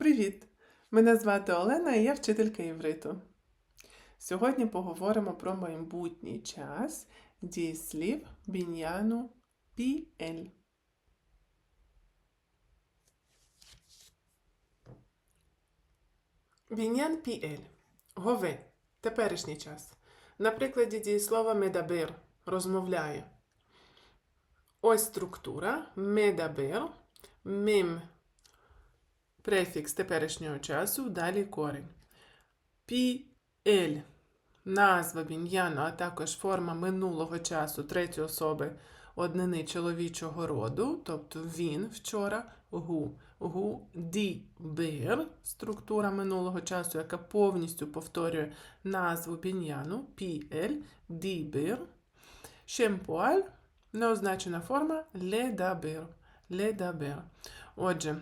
Привіт! Мене звати Олена і я вчителька івриту. Сьогодні поговоримо про майбутній час дієслів біньяну піель. Біньян піель. Гове. Теперішній час. На прикладі дієслова медабер розмовляє. Ось структура медабер, мим префікс теперішнього часу, далі корінь. Пі-ель назва біньяну, а також форма минулого часу третьої особи однини чоловічого роду, тобто він вчора, гу. Гу ді бер, структура минулого часу, яка повністю повторює назву біньяну, пі-ель, ді бер. Шемпуаль, неозначена форма ледабер. Ледабер. Отже,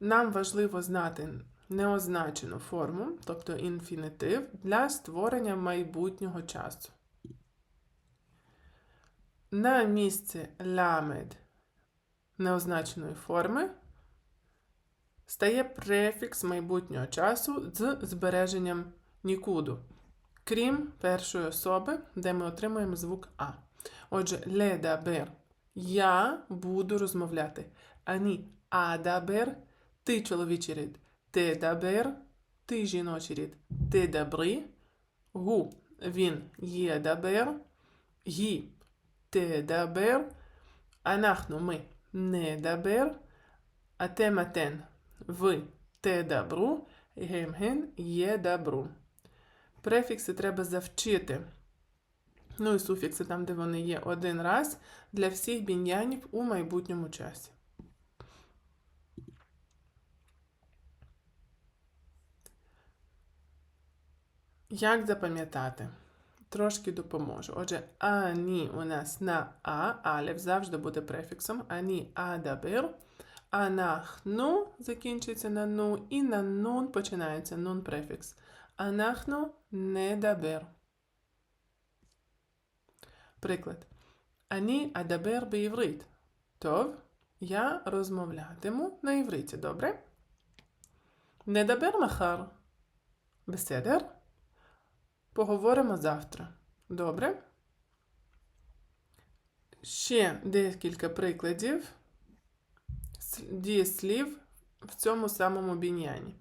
нам важливо знати неозначену форму, тобто інфінітив, для створення майбутнього часу. На місце ламед неозначеної форми стає префікс майбутнього часу з збереженням нікуду, крім першої особи, де ми отримуємо звук А. Отже, ледабер. Я буду розмовляти. Ані адабер ти чоловічий рід. Тедабер, ти жіночий рід. Тедабри, гу. Він єдабер, гі. Тедабер, анахну ми недабер, атем атен ви тедабру, гем ген єдабру. Префікси треба завчити. Ну і суфікси там, де вони є один раз для всіх біньянів у майбутньому часі. Як запам'ятати? Трошки допоможу. Отже, ані у нас на А, алев завжди буде префіксом. Ані адабир. Анахну закінчується на ну, і на нун починається нун префікс. Анахну недабер. Приклад. Ані адабер бієврит. Тов, я розмовлятиму на івриті, добре? Недабер махар. Беседер? Поговоримо завтра. Добре? Ще декілька прикладів дієслів в цьому самому біньяні.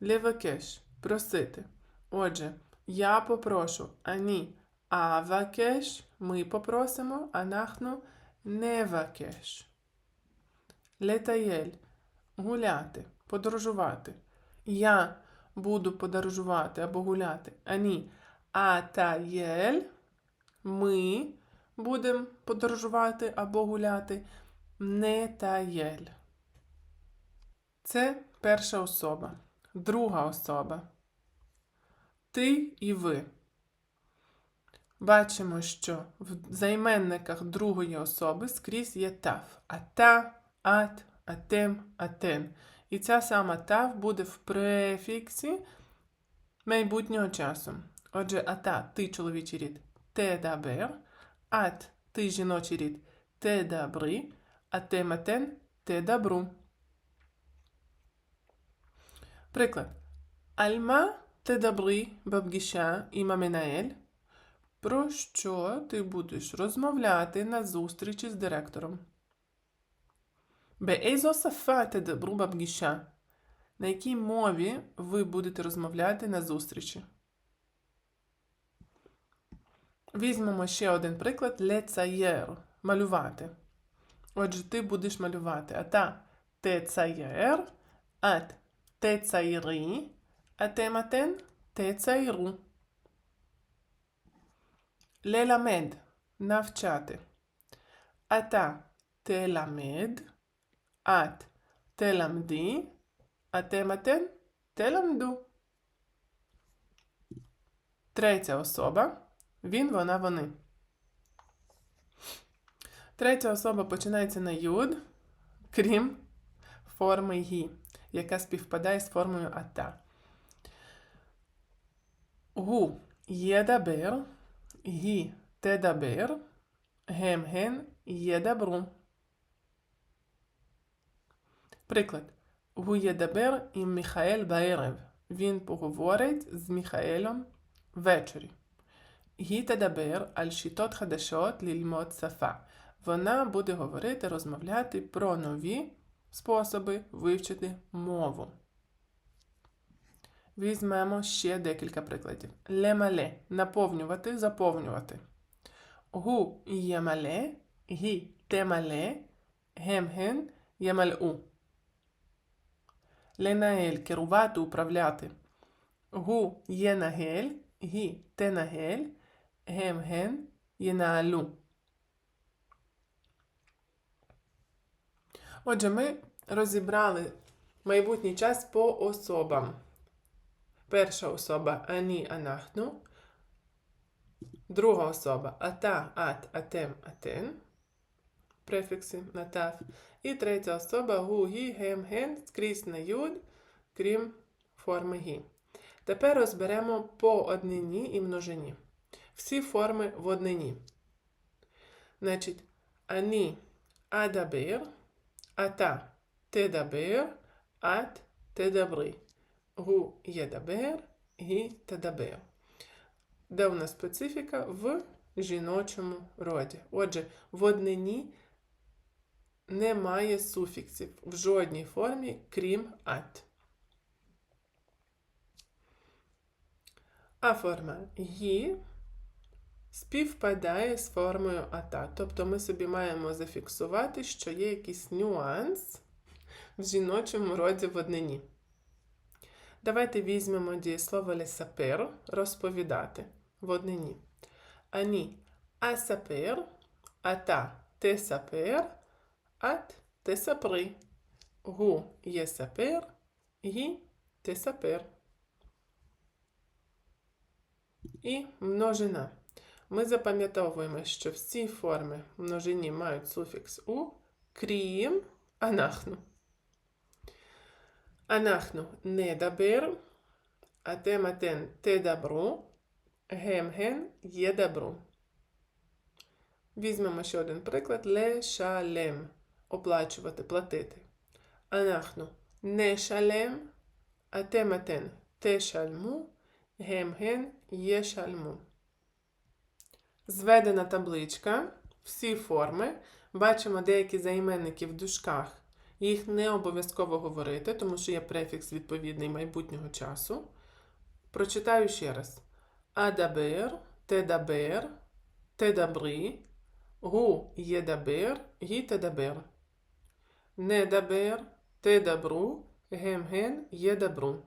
Левакеш просити. Отже, я попрошу. Ані авакеш ми попросимо, анахну невакеш. Летаєль гуляти, подорожувати. Я буду подорожувати або гуляти. Ані атаєль ми будемо подорожувати або гуляти. Нетаєль. Це перша особа. Друга особа. Ти і ви. Бачимо, що в займенниках другої особи скрізь є тав. Ата, ат, атем, атен. І ця сама тав буде в префіксі майбутнього часу. Отже, ата ти чоловічий рід те дабер, ат ти жіночий рід те дабри, а те матен те дабру. Приклад. Альма те дабри бабгіша і маменаель. Про що ти будеш розмовляти на зустрічі з директором? Беезо сафа те дабру бабгіша. На якій мові ви будете розмовляти на зустрічі? Візьмемо ще один приклад лецаєр малювати. Отже, ти будеш малювати ата тецаєр, ат тецаєри, атематен тецайру. Леламед навчати. Ата теламед, ат теламди, атематен теламду. Третя особа. Він, вона, вони. Третя особа починається на юд, крім форми гі, яка співпадає з формою ата. Гу єдабер, гі тедабер, гемген єдабру. Приклад. Гу єдабер і Міхаель Баєрев. Він поговорить з Міхаелем ввечері. Гі тадабер аль шітот хадашот лільмот сафа. Вона буде говорити, розмовляти про нові способи вивчити мову. Візьмемо ще декілька прикладів. Лемале наповнювати, заповнювати. Гу ямале, гі темале, гемген ямалу. Ленаель керувати, управляти. Гу єнагель, гі тенагель, гем-ген єнаалу. Отже, ми розібрали майбутній час по особам. Перша особа ані анахну. Друга особа ата, ат, атем, атен. Префікси на тав. І третя особа гу, гі, гем, ген, скрізь на юд, крім форми гі. Тепер розберемо по однині і множині. Всі форми в однині. Значить, ані адабир, ата тедабир, ат тедабри. Гу єдабер, гі тедабер. Де у нас специфіка в жіночому роді. Отже, в однині немає суфіксів в жодній формі, крім ат. А форма гі співпадає з формою ата. Тобто ми собі маємо зафіксувати, що є якийсь нюанс в жіночому роді в однині. Давайте візьмемо дієслово лесапер розповідати в однині. Ані асапер, ата тесапер, ат тесапри. Гу єсапер, гі тесапер. І множина. Ми запам'ятовуємо, що всі форми множині мають суфікс у, крім анахну. Анахну недабир, атематен тедабру, гемген єдабру. Візьмемо ще один приклад: лешалем оплачувати, платити. Анахну не нешалем, атематен тешальму, гемген єшальму. Зведена табличка. Всі форми. Бачимо деякі займенники в дужках. Їх не обов'язково говорити, тому що є префікс відповідний майбутнього часу. Прочитаю ще раз: Адабер, тедабер, тедабри, гу єдабер, гі тедабер. Недабер, тедабру, гем-ген єдабру.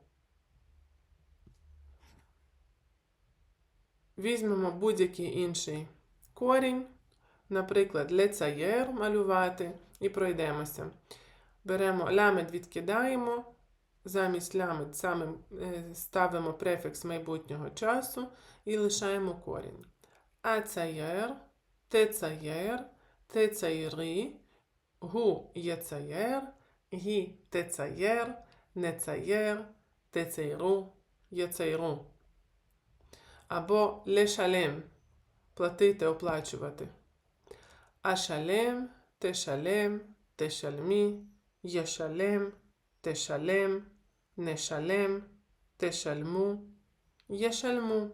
Візьмемо будь-який інший корінь, наприклад, лецаєр малювати, і пройдемося. Беремо лямед відкидаємо, замість лямед саме ставимо префікс майбутнього часу і лишаємо корінь. Ацаєр, тецаєр, тецаєри, гу єцаєр, гі тецаєр, нецаєр, тецейру, єцейру або лешалем платити, оплачувати. Ашалем, тешалем, тешальмі, єшалем, тешалем, нешалем, тешальму, єшальму.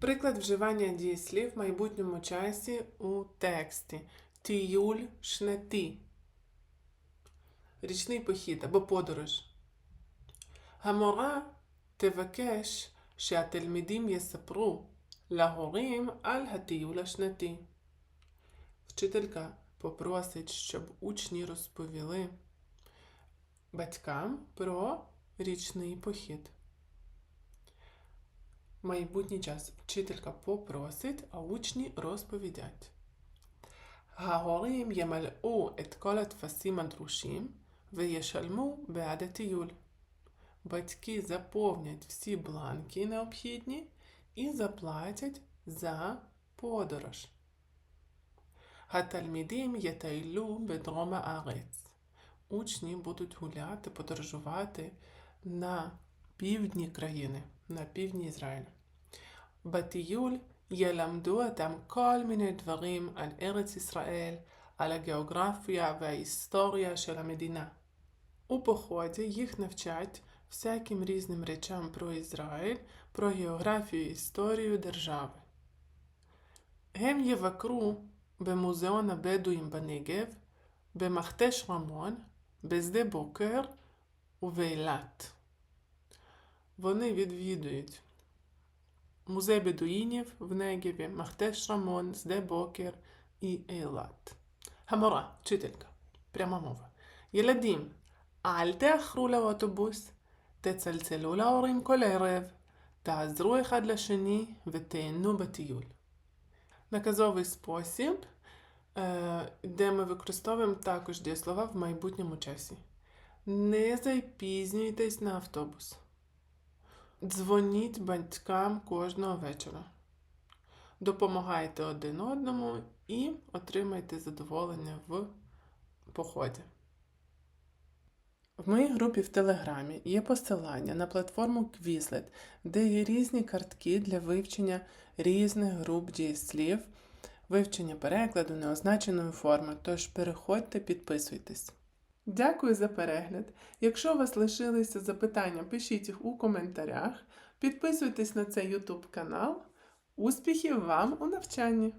Приклад вживання дієслів в майбутньому часі у тексті Тіюль шнети. Річний похід або подорож. Гамора тевакеш שהתלמידים יספרו להורים על הטיול השנתי. Вчителька попросить, щоб учні розповіли батькам про річний похід. Майбутній час вчителька попросить, а учні розповідять. ההורים ימלאו את כל הטפסים הדרושים וישלמו בעד הטיול. Батьки заповнять всі бланки необхідні і заплатять за подорож. התלמידים יטיילו בדרום הארץ. Учні будуть гуляти, подорожувати на півдні країни, на півдні Ізраїля. בטיול ילמדו אותם כל מיני דברים על ארץ ישראל, על הגיאוגרפיה וההיסטוריה של המדינה. У поході їх навчать всяким різним речам про Ізраїль, про географію і історію держави. הם יבקרו במוזיאון הבדואים בנגב, במכתש רמון, בשדה בוקר ובאילת. Вони відвідують музей бедуїнів в Негеві, Махтеш Рамон, Сде Бокер і Ейлат. המורה, вчителька, пряма мова. ילדים, אל תאחרו לאוטובוס, תצלצלו להורים כל ערב, תעזרו אחד לשני ותהנו בטיול. Наказовий спосіб, е, де ми використовуємо також дієслова в майбутньому часі. Не запізнюйтесь на автобус. Дзвоніть батькам кожного вечора. Допомагайте один одному і отримайте задоволення в поході. В моїй групі в Телеграмі є посилання на платформу Quizlet, де є різні картки для вивчення різних груп дієслів, вивчення перекладу неозначеної форми. Тож переходьте, підписуйтесь. Дякую за перегляд. Якщо у вас лишилися запитання, пишіть їх у коментарях. Підписуйтесь на цей YouTube канал. Успіхів вам у навчанні!